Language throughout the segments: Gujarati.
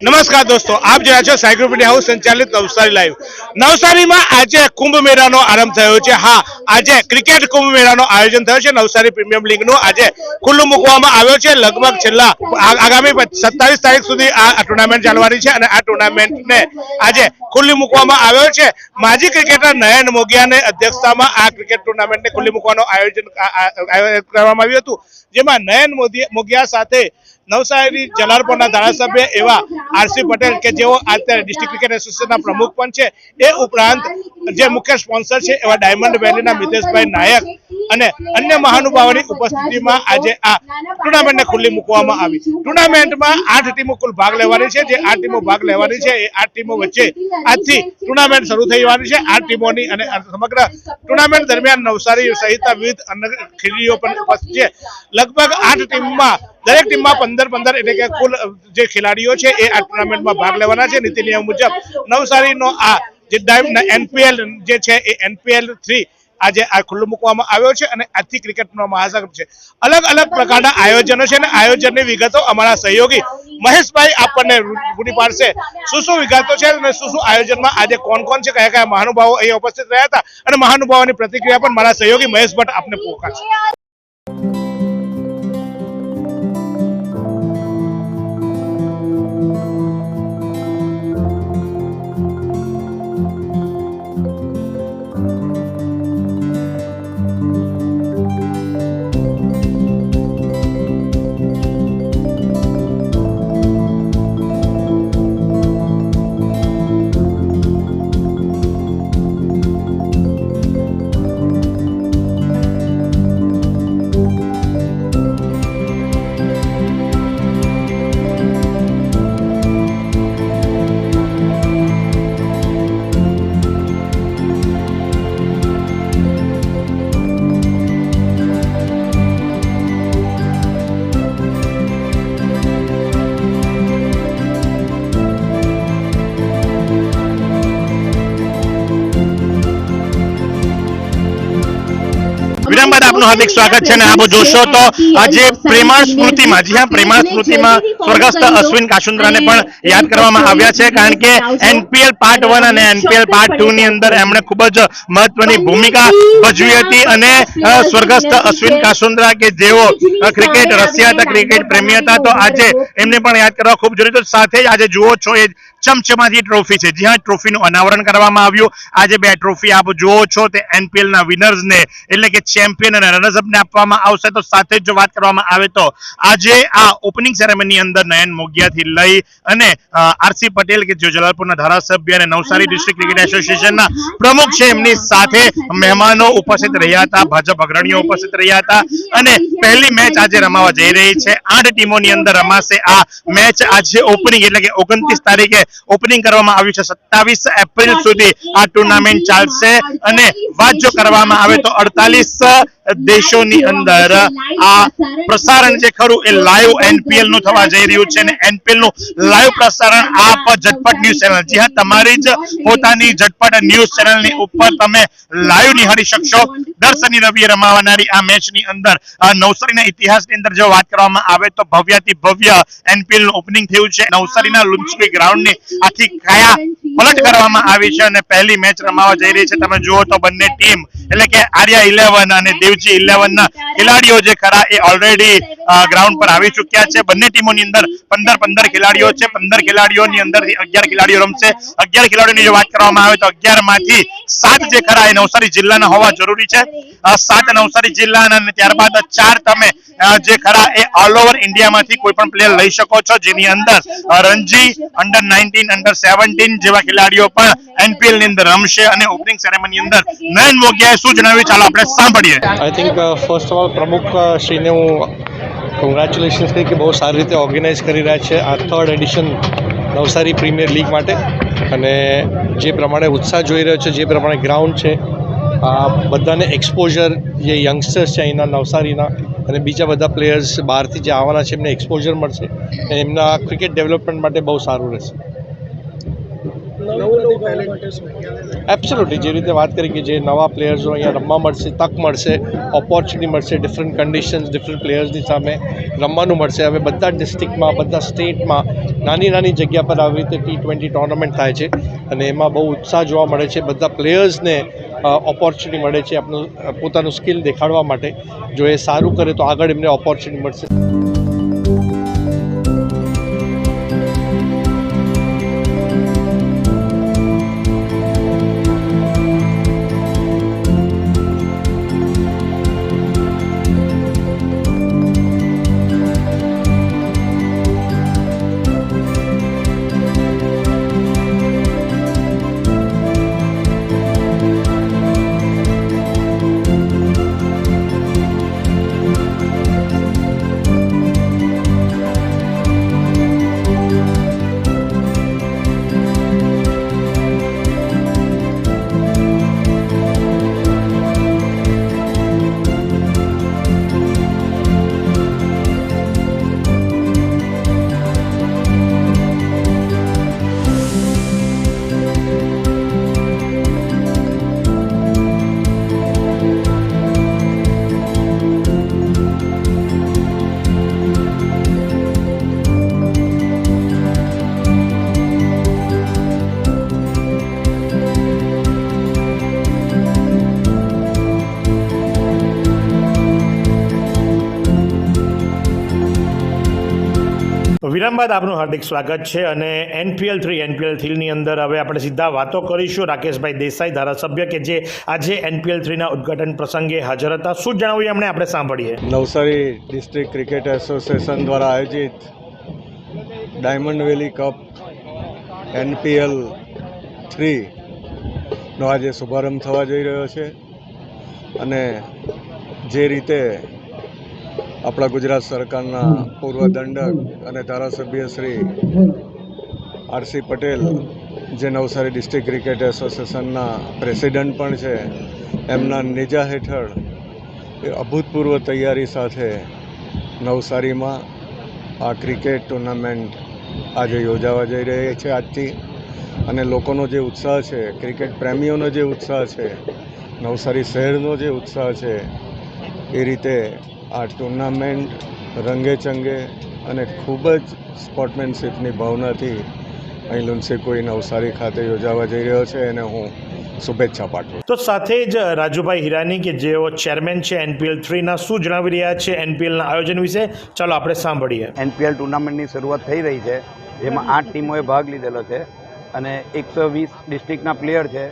નમસ્કાર દોસ્તો, આપ જોયા છો સાયક્લોપીડિયા હાઉસ સંચાલિત નવસારી લાઈવ. નવસારીમાં આજે કુંભ મેળાનો આરંભ થયો છે. હા, આજે ક્રિકેટ કુંભ મેળાનો આયોજન થયો છે. નવસારી પ્રીમિયમ લીગનું આજે ખુલ્લું મૂકવામાં આવ્યો છે. લગભગ છેલ્લા આગામી સત્તાવીસ તારીખ સુધી આ ટુર્નામેન્ટ ચાલવાની છે અને આ ટુર્નામેન્ટને આજે ખુલ્લી મૂકવામાં આવ્યો છે. માજી ક્રિકેટર નયન મોગિયાને અધ્યક્ષતામાં આ ક્રિકેટ ટુર્નામેન્ટને ખુલ્લી મૂકવાનું આયોજન કરવામાં આવ્યું હતું. જેમાં નયન મોદી મોગિયા સાથે નવસારી, જલાલપુરના ધારાસભ્ય એવા આરસી પટેલ કે જેઓ અત્યારે ડિસ્ટ્રિક્ટ ક્રિકેટ એસોસિએશનના પ્રમુખ પણ છે, એ ઉપરાંત જે મુખ્ય સ્પોન્સર છે એવા ડાયમંડ વેલીના મિતેશભાઈ નાયક અને અન્ય મહાનુભાવોની ઉપસ્થિતિમાં આજે આ ટુર્નામેન્ટને ખુલ્લી મૂકવામાં આવી. ટુર્નામેન્ટમાં આઠ ટીમો કુલ ભાગ લેવાની છે. જે આઠ ટીમો ભાગ લેવાની છે, એ આઠ ટીમો વચ્ચે આજથી ટુર્નામેન્ટ શરૂ થઈ જવાની છે. આઠ ટીમોની અને સમગ્ર ટુર્નામેન્ટ દરમિયાન નવસારી સહિતના વિવિધ અન્ય ખેલાડીઓ પણ ઉપસ્થિત છે. લગભગ આઠ ટીમમાં, દરેક ટીમમાં પંદર પંદર એટલે કે કુલ જે ખેલાડીઓ છે, એ આ ટુર્નામેન્ટમાં ભાગ લેવાના છે. નીતિ નિયમ મુજબ નવસારીનો આ જે એનપીએલ જે છે, એ એનપીએલ થ્રી આજે આ ખુલ્લું મૂકવામાં આવ્યો છે અને આજથી ક્રિકેટનો મહાસંઘ છે. અલગ અલગ પ્રકારના આયોજનો છે અને આયોજનની વિગતો અમારા સહયોગી મહેશભાઈ આપણને પૂરી પાડશે. શું શું વિગતો છે અને શું શું આયોજનમાં આજે કોણ કોણ છે, કયા કયા મહાનુભાવો અહીં ઉપસ્થિત રહ્યા હતા અને મહાનુભાવોની પ્રતિક્રિયા પણ મારા સહયોગી મહેશ ભટ્ટ આપને પોકારશે આપનું હાર્દિક સ્વાગત છે અને આપ જોશો તો આજે પ્રેમાણ સ્મૃતિમાં જી હા પ્રેમાણ સ્મૃતિમાં સ્વર્ગસ્થ અશ્વિન કાશુન્દ્રાને પણ યાદ કરવામાં આવ્યા છે કારણ કે એનપીએલ પાર્ટ વન અને એનપીએલ પાર્ટ ટુ ની અંદર એમણે ખૂબ જ મહત્વની ભૂમિકા ભજવી હતી અને સ્વર્ગસ્થ અશ્વિન કાશુંદ્રા કે જેઓ ક્રિકેટ રસિયા હતા ક્રિકેટ પ્રેમી હતા તો આજે એમને પણ યાદ કરવા ખૂબ જરૂરી તો સાથે જ આજે જુઓ છો એ ચમચમાતી ટ્રોફી છે. જ્યાં ટ્રોફીનું અનાવરણ કરવામાં આવ્યું. આજે બે ટ્રોફી આપ જુઓ છો, તે એનપીએલના ના એટલે કે ચેમ્પિયન અને રનર્સઅપને આપવામાં આવશે. તો સાથે જો વાત કરવામાં આવે તો આજે આ ઓપનિંગ સેરેમની અંદર નયન મોગિયાથી લઈ અને આરસી પટેલ કે જે જલાલપુરના ધારાસભ્ય અને નવસારી ડિસ્ટ્રિક્ટ ક્રિકેટ એસોસિએશનના પ્રમુખ છે, એમની સાથે મહેમાનો ઉપસ્થિત રહ્યા હતા, ભાજપ અગ્રણીઓ ઉપસ્થિત રહ્યા હતા અને પહેલી મેચ આજે રમાવા જઈ રહી છે. આઠ ટીમોની અંદર રમાશે આ મેચ આજે ઓપનિંગ એટલે કે ઓગણત્રીસ તારીખે ઓપનિંગ કરવામાં આવ્યું છે. સત્તાવીસ એપ્રિલ સુધી આ ટુર્નામેન્ટ ચાલશે અને વાત જો કરવામાં આવે તો અડતાલીસ દેશોની અંદર આ પ્રસારણ જે ખરું એ લાઈવ એનપીએલનું થવા જઈ રહ્યું છે અને એનપીએલનું લાઈવ પ્રસારણ આપ ઝટપટ ન્યૂઝ ચેનલ. જી હા તમારી જ પોતાની ઝટપટ ન્યૂઝ ચેનલની ઉપર તમે લાઈવ નિહાળી શકશો. દર શનિ રવિએ રમાવાનારી આ મેચની અંદર આ નવસારીના ઇતિહાસની અંદર જો વાત કરવામાં આવે તો ભવ્યાથી ભવ્ય એનપીએલનું ઓપનિંગ થયું છે. નવસારીના લુન્ચકી ગ્રાઉન્ડની આખી કાયા પલટ કરવામાં આવી છે અને પહેલી મેચ રમાવા જઈ રહી છે. તમે જુઓ તો બંને ટીમ એટલે કે આર્યા ઇલેવન અને દેવજી ઇલેવન ના ખેલાડીઓ જે ખરા એ ઓલરેડી ગ્રાઉન્ડ પર આવી ચુક્યા છે. બંને ટીમોની અંદર પંદર પંદર ખેલાડીઓ છે. પંદર ખેલાડીઓની અંદર અગિયાર ખેલાડીઓ રમશે. અગિયાર ખેલાડીઓની જો વાત કરવામાં આવે તો અગિયારમાંથી સાત જે ખરા એ નવસારી જિલ્લાના હોવા જરૂરી છે. સાત નવસારી જિલ્લાના અને ત્યારબાદ ચાર તમે જે ખરા એ ઓલ ઓવર ઇન્ડિયામાંથી કોઈ પણ પ્લેયર લઈ શકો છો. જેની અંદર Ranji under nineteen under seventeen જેવા ખેલાડીઓ પણ એનપીએલની અંદર રમશે અને ઓપનિંગ સેરેમની અંદર નયન મોગિયાએ શું જણાવ્યું? ચાલો આપણે સાંભળીએ. I think first of all પ્રમુખ શ્રીને હું કોંગ્રેચ્યુલેશન્સ કહી કે બહુ સારી રીતે ઓર્ગેનાઇઝ કરી રહ્યા છે. આ third edition Navsari premier league માટે. અને જે પ્રમાણે ઉત્સાહ જોઈ રહ્યો છે, જે પ્રમાણે ગ્રાઉન્ડ છે, આ બધાને એક્સપોઝર જે યંગસ્ટર્સ છે અહીંના નવસારીના અને બીજા બધા પ્લેયર્સ બહારથી જે આવવાના છે, એમને એક્સપોઝર મળશે એમના ક્રિકેટ ડેવલપમેન્ટ માટે બહુ સારું રહેશે. એબ્સોલ્યુટલી જે રીતે વાત કરી કે જે નવા પ્લેયર્સો અહીંયા રમવા મળશે, તક મળશે ઓપોર્ચ્યુનિટી મળશે ડિફરન્ટ કન્ડિશન્સ ડિફરન્ટ પ્લેયર્સની સામે રમવાનું મળશે. હવે બધા ડિસ્ટ્રિક્ટમાં બધા સ્ટેટમાં નાની નાની જગ્યા પર આવી રીતે ટી ટ્વેન્ટી ટુર્નામેન્ટ થાય છે અને એમાં બહુ ઉત્સાહ જોવા મળે છે. બધા પ્લેયર્સને ઓપોર્ચ્યુનિટી મળે છે આપણું પોતાનું સ્કિલ દેખાડવા માટે. જો એ સારું કરે તો આગળ એમને ઓપોર્ચ્યુનિટી મળશે. વિરામ બાદ આપનું હાર્દિક સ્વાગત છે અને એનપીએલ થ્રી એનપીએલ થ્રીની અંદર હવે આપણે સીધા વાતો કરીશું. રાકેશભાઈ દેસાઈ ધારાસભ્ય કે જે આજે એનપીએલ થ્રીના ઉદ્ઘાટન પ્રસંગે હાજર હતા. શું જણાવ્યું એમણે આપણે સાંભળીએ? નવસારી ડિસ્ટ્રિક્ટ ક્રિકેટ એસોસિએશન દ્વારા આયોજિત ડાયમંડ વેલી કપ એનપીએલ થ્રીનો આજે શુભારંભ થવા જઈ રહ્યો છે. અને જે રીતે આપણા ગુજરાત સરકારના પૂર્વ દંડક અને ધારાસભ્ય શ્રી આરસી પટેલ જે નવસારી ડિસ્ટ્રિક્ટ ક્રિકેટ એસોસિએશનના પ્રેસિડન્ટ પણ છે એમના નેજા હેઠળ એ અભૂતપૂર્વ તૈયારી સાથે નવસારીમાં આ ક્રિકેટ ટુર્નામેન્ટ આજે યોજાવા જઈ રહી છે આજથી. અને લોકોનો જે ઉત્સાહ છે ક્રિકેટ પ્રેમીઓનો જે ઉત્સાહ છે નવસારી શહેરનો જે ઉત્સાહ છે એ રીતે આ ટુર્નામેન્ટ રંગે ચંગે અને ખૂબ જ સ્પોર્ટમેનશીપની ભાવનાથી અહીં લુન્સીકુઈ નવસારી ખાતે યોજાવા જઈ રહ્યો છે અને હું શુભેચ્છા પાઠવું તો સાથે જ રાજુભાઈ હિરાની કે જેઓ ચેરમેન છે એનપીએલ થ્રીના શું જણાવી રહ્યા છે એનપીએલના આયોજન વિશે? ચાલો આપણે સાંભળીએ. એનપીએલ ટુર્નામેન્ટની શરૂઆત થઈ રહી છે જેમાં આઠ ટીમોએ ભાગ લીધેલો છે અને એકસો વીસ ડિસ્ટ્રિક્ટના પ્લેયર છે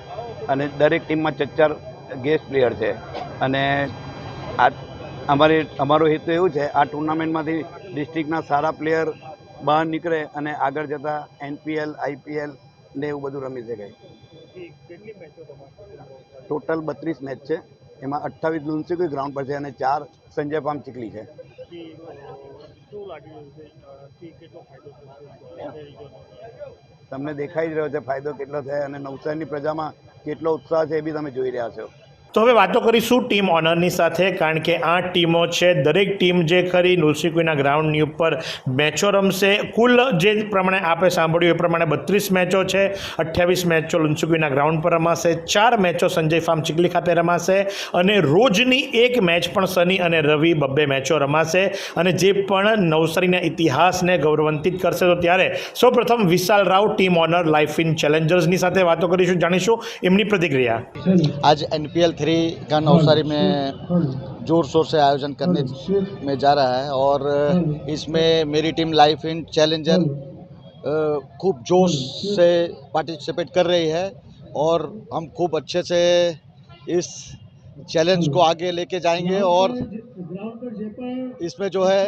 અને દરેક ટીમમાં ચાર ગેસ્ટ પ્લેયર છે. અને આ અમારી અમારો હેતુ એવું છે, આ ટુર્નામેન્ટમાંથી ડિસ્ટ્રિક્ટના સારા પ્લેયર બહાર નીકળે અને આગળ જતાં એનપીએલ, આઈપીએલ ને એવું બધું રમી શકાય. ટોટલ બત્રીસ મેચ છે. એમાં અઠ્ઠાવીસ લુન્સીકુઈ ગ્રાઉન્ડ પર છે અને ચાર સંજય ફાર્મ ચીકલી છે. તમને દેખાઈ જ રહ્યો છે ફાયદો કેટલો થાય અને નવસારીની પ્રજામાં કેટલો ઉત્સાહ છે એ બી તમે જોઈ રહ્યા છો. તો હવે વાતો કરીશું ટીમ ઓનરની સાથે, કારણ કે આઠ ટીમો છે. દરેક ટીમ જે ખરી, નુલસીકુઈના ગ્રાઉન્ડની ઉપર મેચો રમશે. કુલ જે પ્રમાણે આપણે સાંભળ્યું, એ પ્રમાણે બત્રીસ મેચો છે. અઠ્યાવીસ મેચો લુન્સીકુઈના ગ્રાઉન્ડ પર રમાશે. ચાર મેચો સંજય ફાર્મ ચીખલી ખાતે રમાશે. અને રોજની એક મેચ પણ શનિ અને રવિ બબ્બે મેચો રમાશે. અને જે પણ નવસારીના ઇતિહાસને ગૌરવાન્વિત કરશે, તો ત્યારે સૌપ્રથમ Vishal Rao team owner life in ચેલેન્જર્સની સાથે વાતો કરીશું, જાણીશું એમની પ્રતિક્રિયા. આજ એનપીએલ थ्री का नवसारी में ज़ोर शोर से आयोजन करने में जा रहा है और इसमें मेरी टीम लाइफ इन चैलेंजर खूब जोश से पार्टिसिपेट कर रही है और हम खूब अच्छे से इस चैलेंज को आगे लेके जाएंगे और इसमें जो है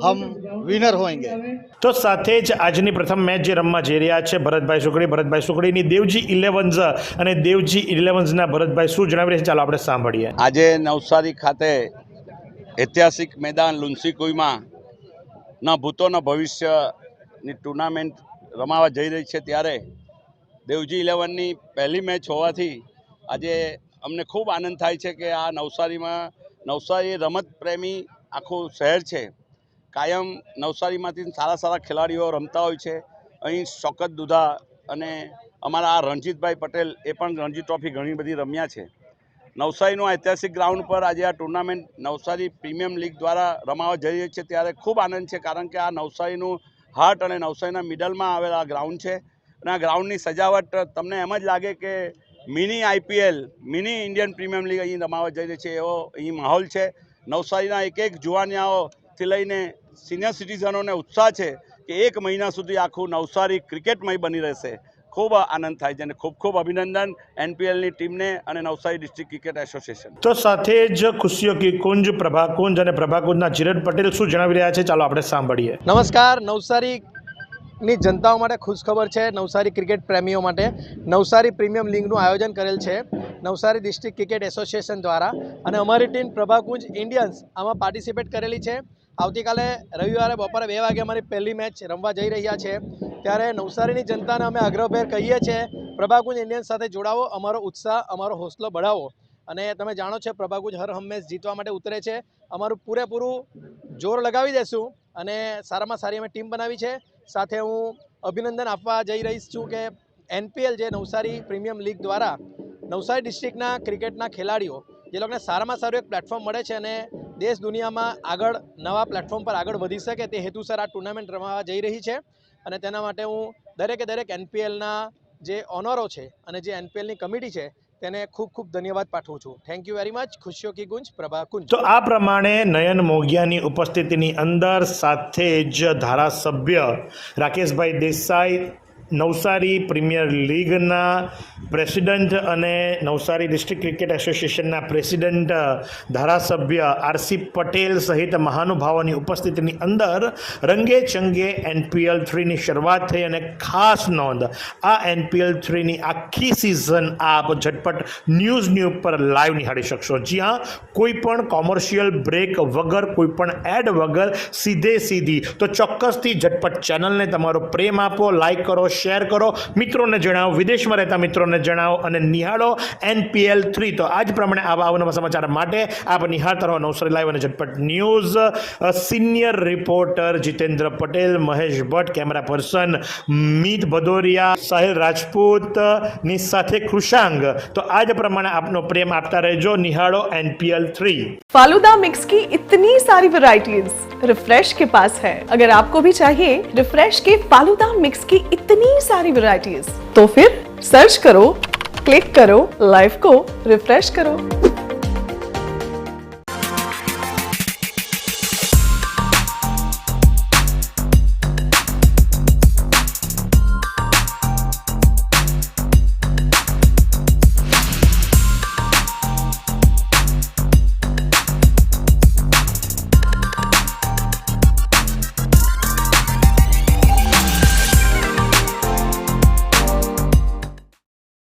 हम विनर होंगे તો સાથે જ આજની પ્રથમ મેચ જે રમવા જઈ રહ્યા છે ભરતભાઈ સુકડી ભરતભાઈ સુકડીની દેવજી ઇલેવન્સ અને દેવજી ઇલેવન્સના ભરતભાઈ શું જણાવી રહ્યા છે ચાલો આપણે સાંભળીએ આજે નવસારી ખાતે ઐતિહાસિક મેદાન લુન્સીકુઈમાં ના ભૂતોના ભવિષ્યની ટુર્નામેન્ટ રમાવા જઈ રહી છે ત્યારે દેવજી ઇલેવનની પહેલી મેચ હોવાથી આજે અમને ખૂબ આનંદ થાય છે કે આ નવસારીમાં, નવસારી રમત પ્રેમી આખું શહેર છે. કાયમ નવસારીમાંથી સારા સારા ખેલાડીઓ રમતા હોય છે. અહીં શોકત દુધા અને અમારા આ રણજીતભાઈ પટેલ એ પણ રણજી ટ્રોફી ઘણી બધી રમ્યા છે. નવસારીનું ઐતિહાસિક ગ્રાઉન્ડ પર આજે આ ટુર્નામેન્ટ નવસારી પ્રીમિયમ લીગ દ્વારા રમાવા જઈ રહી છે ત્યારે ખૂબ આનંદ છે કારણ કે આ નવસારીનું હાર્ટ અને નવસારીના મિડલમાં આવેલા ગ્રાઉન્ડ છે. અને આ ગ્રાઉન્ડની સજાવટ તમને એમ જ લાગે કે mini IPL mini Indian premium league અહીં રમાવા જઈ રહી છે એવો અહીં માહોલ છે. નવસારીના એક એક જુવાનિયાઓથી લઈને સિનિયર સિટીઝનોને ઉત્સાહ છે કે એક મહિના સુધી આખું નવસારી ક્રિકેટમય બની રહેશે. ખૂબ આનંદ થાય છે અને ખૂબ ખૂબ અભિનંદન એનપીએલની ટીમને અને નવસારી ડિસ્ટ્રિક્ટ ક્રિકેટ એસોસિએશન. તો સાથે જ ખુશીઓ કી કુંજ પ્રભાકુંજ અને પ્રભાકુંજના ચિરન પટેલ શું જણાવી રહ્યા છે? ચાલો આપણે સાંભળીએ. નમસ્કાર નવસારીની જનતાઓ માટે ખુશખબર છે. નવસારી ક્રિકેટ પ્રેમીઓ માટે નવસારી પ્રીમિયમ લીગનું આયોજન કરેલ છે. નવસારી ડિસ્ટ્રિક્ટ ક્રિકેટ એસોસિએશન દ્વારા અને અમારી ટીમ પ્રભાકુંજ ઇન્ડિયન્સ આમાં પાર્ટિસિપેટ કરેલી છે. આવતીકાલે રવિવારે બપોરે બે વાગે અમારી પહેલી મેચ રમવા જઈ રહ્યા છે. ત્યારે નવસારીની જનતાને અમે આગ્રહભેર કહીએ છીએ, પ્રભાકુંજ ઇન્ડિયન્સ સાથે જોડાવો, અમારો ઉત્સાહ, અમારો હોસલો બઢાવો. અને તમે જાણો છો, પ્રભાકુંજ હર હંમેશ જીતવા માટે ઉતરે છે. અમારું પૂરેપૂરું જોર લગાવી દેશું અને સારામાં સારી અમે ટીમ બનાવી છે. સાથે હું અભિનંદન આપવા જઈ રહીશ છું કે એનપીએલ જે નવસારી પ્રીમિયમ લીગ દ્વારા નવસારી ડિસ્ટ્રિક્ટના ક્રિકેટના ખેલાડીઓ, જે લોકોને સારામાં સારું એક પ્લેટફોર્મ મળે છે અને દેશ દુનિયામાં આગળ નવા પ્લેટફોર્મ પર આગળ વધી શકે તે હેતુસર આ ટુર્નામેન્ટ રમવા જઈ રહી છે. અને તેના માટે હું દરેકે દરેક એનપીએલના જે ઓનરો છે અને જે એનપીએલની કમિટી છે તેને ખૂબ ખૂબ ધન્યવાદ પાઠવું છું. થેન્ક યુ વેરી મચ ખુશીઓ કી ગુંજ, પ્રભા કુંજ. તો આ પ્રમાણે નયન મોગિયાની ઉપસ્થિતિની અંદર સાથે જ ધારાસભ્ય રાકેશભાઈ દેસાઈ નવસારી પ્રીમિયર લીગના પ્રેસિડન્ટ અને નવસારી ડિસ્ટ્રિક્ટ ક્રિકેટ એસોસિએશનના પ્રેસિડન્ટ, ધારાસભ્ય આરસી પટેલ સહિત મહાનુભાવોની ઉપસ્થિતિની અંદર રંગે ચંગે એનપીએલ થ્રીની શરૂઆત થઈ અને ખાસ નોંધ, આ એનપીએલ થ્રીની આખી સિઝન આપ ઝટપટ ન્યૂઝની ઉપર લાઈવ નિહાળી શકશો. જ્યાં કોઈ પણ કોમર્શિયલ બ્રેક વગર, કોઈ પણ એડ વગર સીધે સીધી તો ચોક્કસથી ઝટપટ ચેનલને તમારો પ્રેમ આપો લાઈક કરો શેર કરો મિત્રોને જણાવો વિદેશમાં રહેતા મિત્રોને જણાવો અને નિહાળો એનપીએલ થ્રી તો આજ પ્રમાણે આવા અવનવા સમાચાર માટે આપ નિહાળતા રહો નવસારી લાઈવ અને ઝટપટ news senior reporter Jitendra Patel Mahesh Bhatt camera person Meet Bhadoriya Sahil Rajput ની સાથે કૃષાંગ તો આજ પ્રમાણે આપનો પ્રેમ આપતા રહેજો નિહાળો એનપીએલ થ્રી फालूदा मिक्स की इतनी सारी वैरायटीज रिफ्रेश के पास है अगर आपको भी चाहिए रिफ्रेश के फालूदा मिक्स की इतनी सारी वैरायटीज तो फिर सर्च करो क्लिक करो लाइफ को रिफ्रेश करो